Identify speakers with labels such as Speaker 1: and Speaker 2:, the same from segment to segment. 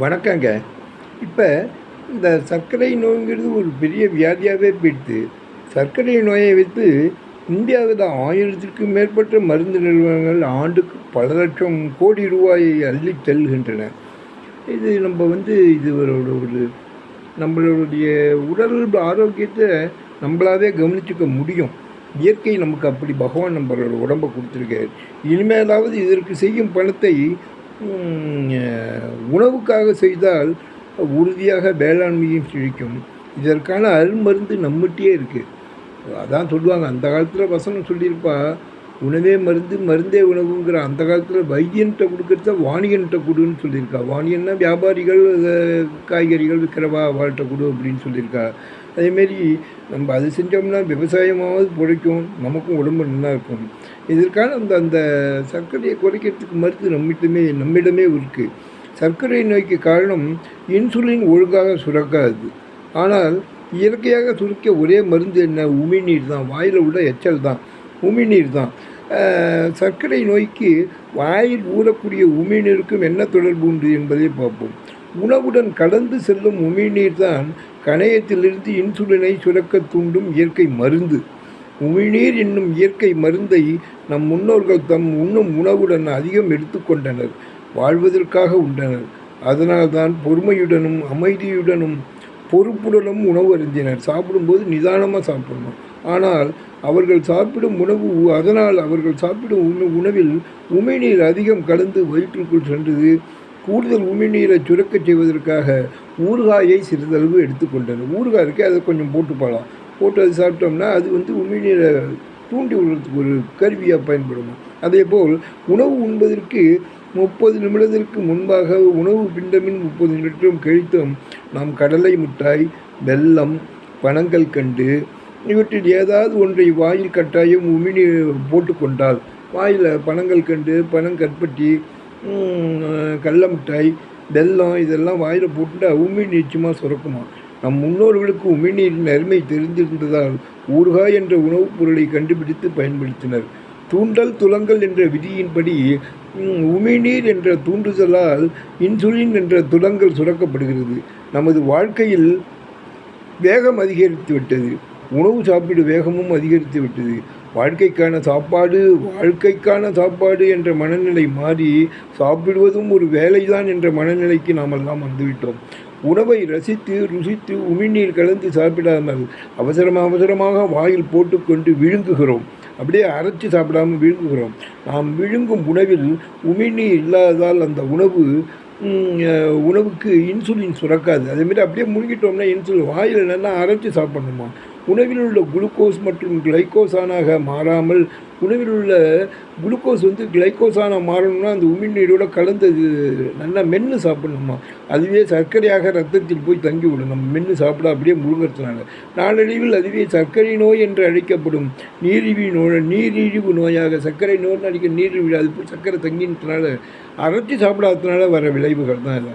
Speaker 1: வணக்கங்க. இப்போ இந்த சர்க்கரை நோய்ங்கிறது ஒரு பெரிய வியாதியாகவே போயிடுது. சர்க்கரை நோயை வைத்து இந்தியாவில் ஆயிரத்திற்கும் மேற்பட்ட மருந்து நிறுவனங்கள் ஆண்டுக்கு பல லட்சம் கோடி ரூபாயை அள்ளி செல்கின்றன இது நம்ம வந்து இது ஒரு நம்மளுடைய உடல் ஆரோக்கியத்தை நம்மளாவே கவனிச்சுக்க முடியும். இயற்கை நமக்கு அப்படி பகவான் நம்மளோட உடம்பை கொடுத்துருக்காரு. இனிமேலாவது இதற்கு செய்யும் பணத்தை உணவுக்காக செய்தால் உறுதியாக வேளாண்மையும் செழிக்கும். இதற்கான அருள் மருந்து நம்மகிட்டயே இருக்குது அதான் சொல்லுவாங்க அந்த காலத்தில் வசனம் சொல்லியிருப்பா உணவே மருந்து மருந்தே உணவுங்கிற அந்த காலத்தில் வைத்தியன்கிட்ட கொடுக்கறத வாணிகன்கிட்ட கொடுன்னு சொல்லியிருக்கா. வாணியன்னா வியாபாரிகள் காய்கறிகள் விற்கிறவா வாழ்கிட்ட கொடு அப்படின்னு சொல்லியிருக்கா. அதேமாரி நம்ம அது செஞ்சோம்னா விவசாயமாவது பிழைக்கும் நமக்கும் உடம்பு நல்லா இருக்கும். இதற்கான அந்த அந்த சர்க்கரையை குறைக்கிறதுக்கு மருந்து நம்மிடமே நம்மிடமே இருக்குது சர்க்கரை நோய்க்கு காரணம் இன்சுலின் ஒழுங்காக சுரக்காது. ஆனால் இயற்கையாக சுருக்க ஒரே மருந்து என்ன? உமிழ்நீர் தான். வாயில் உள்ள எச்சல் தான். உமிழ்நீர் தான். சர்க்கரை நோய்க்கு வாயில் ஊறக்கூடிய உமிழ்நீருக்கும் என்ன தொடர்பு உண்டு என்பதை பார்ப்போம். உணவுடன் கலந்து செல்லும் உமிழ்நீர் தான் கணையத்திலிருந்து இன்சுலினை சுரக்க தூண்டும் இயற்கை மருந்து. உமிழ்நீர் என்னும் இயற்கை மருந்தை நம் முன்னோர்கள் தம் உண்ணும் உணவுடன் அதிகம் எடுத்துக்கொண்டனர் வாழ்வதற்காக உண்டனர். அதனால்தான் பொறுமையுடனும் அமைதியுடனும் பொறுப்புடனும் உணவு அருந்தினர். சாப்பிடும்போது நிதானமாக சாப்பிடணும். ஆனால் அவர்கள் சாப்பிடும் உணவு அதனால் அவர்கள் சாப்பிடும் உண உணவில் உமிழ்நீர் அதிகம் கலந்து வயிற்றுக்குள் சென்றது. கூடுதல் உமிழ்நீரை சுரக்கச் செய்வதற்காக ஊறுகாயை சிறிதளவு எடுத்துக்கொண்டனர் ஊறுகாய் இருக்கே அதை கொஞ்சம் போட்டு போகலாம் போட்டு அது சாப்பிட்டோம்னா அது வந்து உமிழ்நீரை தூண்டி விடுறதுக்கு ஒரு கருவியாக பயன்படும். அதேபோல் உணவு உண்பதற்கு முப்பது நிமிடத்திற்கு முன்பாக உணவு பிண்டமின் முப்பது நிமிடம் கழித்தும் நாம் கடலை மிட்டாய் வெல்லம் பனங்கள் கண்டு இவற்றில் ஏதாவது ஒன்றை வாயில் கட்டாயம் உமிழி போட்டுக்கொண்டால் வாயில் பனங்கள் கண்டு பனங்கற்பட்டி ம், கடல மிட்டாய் வெல்லம் இதெல்லாம் வாயில் போட்டுட்டா உமிழ் நிச்சயமாக சுரக்குமா? நம் முன்னோர்களுக்கு உமிழ்நீரின் அருமை தெரிந்திருந்ததால் ஊறுகாய் என்ற உணவுப் பொருளை கண்டுபிடித்து பயன்படுத்தினர். தூண்டல் துலங்கல் என்ற விதியின்படி உமிழ்நீர் என்ற தூண்டுதலால் இன்சுலின் என்ற துலங்கல் சுரக்கப்படுகிறது. நமது வாழ்க்கையில் வேகம் அதிகரித்து விட்டது. உணவு சாப்பிடு வேகமும் அதிகரித்து விட்டது. வாழ்க்கைக்கான சாப்பாடு வாழ்க்கைக்கான சாப்பாடு என்ற மனநிலை மாறி சாப்பிடுவதும் ஒரு வேலைதான் என்ற மனநிலைக்கு நாம் எல்லாம் வந்துவிட்டோம். உணவை ரசித்து ருசித்து உமிழ்நீர் கலந்து சாப்பிடாமல் அவசரம் அவசரமாக வாயில் போட்டுக்கொண்டு விழுங்குகிறோம். அப்படியே அரைச்சி சாப்பிடாமல் விழுங்குகிறோம். நாம் விழுங்கும் உணவில் உமிழ்நீர் இல்லாததால் அந்த உணவு உணவுக்கு இன்சுலின் சுரக்காது. அதேமாரி அப்படியே முழுங்கிட்டோம்னா இன்சுலின் வாயில் என்னென்னா அரைச்சி சாப்பிடணுமா? உணவில் உள்ள குளுக்கோஸ் மற்றும் கிளைக்கோசானாக மாறாமல் உணவில் உள்ள குளுக்கோஸ் வந்து கிளைக்கோசான மாறணும்னா அந்த உமிழ்நீரோட கலந்து அது நல்லா மென்று சாப்பிடணுமா? அதுவே சர்க்கரையாக ரத்தத்தில் போய் தங்கிவிடும். நம்ம மென்று சாப்பிட அப்படியே முழுங்கிறதுனால. நாளடைவில் அதுவே சர்க்கரை நோய் என்று அழைக்கப்படும் நீரிழிவு நோய் நீரிழிவு நோயாக சர்க்கரை நோய்னு அடிக்க நீரிழிவு அது போய் சர்க்கரை தங்கினதுனால அரைச்சி சாப்பிடாததுனால வர விளைவுகள் தான் இல்லை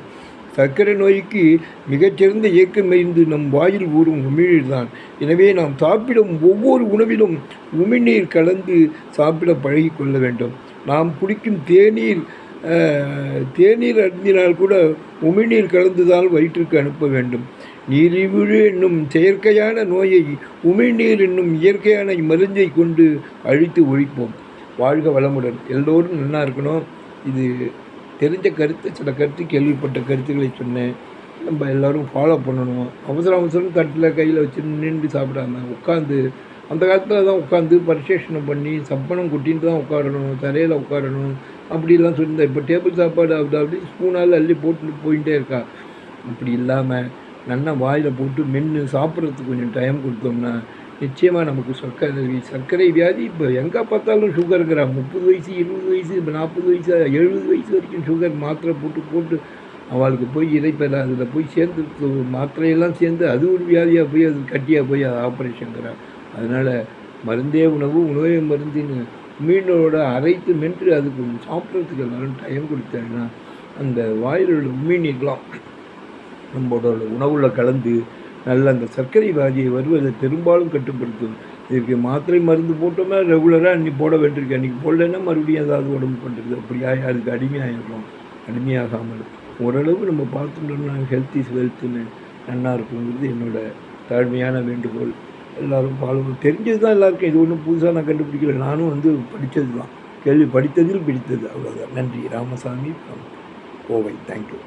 Speaker 1: சர்க்கரை நோய்க்கு மிகச்சிறந்த இயக்கம் இருந்து நம் வாயில் ஊறும் உமிழ்நீர் தான் எனவே நாம் சாப்பிடும் ஒவ்வொரு உணவிலும் உமிழ்நீர் கலந்து சாப்பிட பழகி கொள்ள வேண்டும். நாம் குடிக்கும் தேநீர் தேநீர் அருந்தினால் கூட உமிழ்நீர் கலந்துதான் வயிற்றுக்கு அனுப்ப வேண்டும். நீரிழிவு என்னும் செயற்கையான நோயை உமிழ்நீர் என்னும் இயற்கையான மருந்தை கொண்டு அழித்து ஒழிப்போம். வாழ்க வளமுடன். எல்லோரும் நல்லா இருக்கணும். இது தெரிஞ்ச கருத்து சில கருத்து கேள்விப்பட்ட கருத்துக்களை சொன்னேன். நம்ம எல்லோரும் ஃபாலோ பண்ணணும். அவசர அவசரம் தட்டில் கையில் வச்சு நின்று சாப்பிடாம உட்காந்து அந்த காலத்தில் தான் உட்காந்து பரிசேஷனம் பண்ணி சப்பனம் கொட்டின்னு தான் உட்காரணும் தரையில் உட்காரணும் அப்படிலாம் சொல்லியிருந்தா இப்போ டேபிள் சாப்பாடு அப்படி அப்படி ஸ்பூனால் அள்ளி போட்டு போயிட்டே இருக்கா. அப்படி இல்லாமல் நல்லா வாயில் போட்டு மென்று சாப்பிட்றதுக்கு கொஞ்சம் டைம் கொடுத்தோம்னா நிச்சயமாக நமக்கு சர்க்கரை சர்க்கரை வியாதி இப்போ எங்கே பார்த்தாலும் சுகருங்கிறா முப்பது வயசு இருபது வயசு இப்போ நாற்பது வயசு எழுபது வயசு வரைக்கும் சுகர் மாத்திரை போட்டு போட்டு அவளுக்கு போய் இறைப்பல அதில் போய் சேர்ந்து மாத்திரையெல்லாம் சேர்ந்து அது ஒரு வியாதியாக போய் அது கட்டியாக போய் அது ஆப்ரேஷனுங்கிறா அதனால் மருந்தே உணவு உணவே மருந்துன்னு மீனோட அரைத்து மென்று அதுக்கு சாப்பிட்றதுக்கு எல்லாரும் டைம் கொடுத்தாங்கன்னா அந்த வாயிலுள்ள மீன் உமிழ்நீர்லாம் நம்மளோட உணவில் கலந்து நல்ல அந்த சர்க்கரை வியாதியை வருவதை பெரும்பாலும் கட்டுப்படுத்தும். இதுக்கு மாத்திரை மருந்து போட்டோமே ரெகுலராக அன்றைக்கி போட வேண்டியிருக்கு. அன்றைக்கி போடலைன்னா மறுபடியும் ஏதாவது உடம்பு பண்ணுறது அப்படியா? அதுக்கு அடிமையாகிடுறோம் அடிமையாகாமல். ஓரளவு நம்ம பார்த்துட்டோம்னா ஹெல்த் இஸ் வெல்த்துன்னு நல்லா இருக்குங்கிறது என்னோடய தாழ்மையான வேண்டுகோள். எல்லோரும் ஃபாலோ தெரிஞ்சது தான் எல்லாருக்கும். இது ஒன்றும் புதுசாக நான் கண்டுபிடிக்கல. நானும் வந்து படித்தது தான் கேள்வி படித்ததில் பிடித்தது. அவ்வளோதான் நன்றி. ராமசாமி கோவை. தேங்க்யூ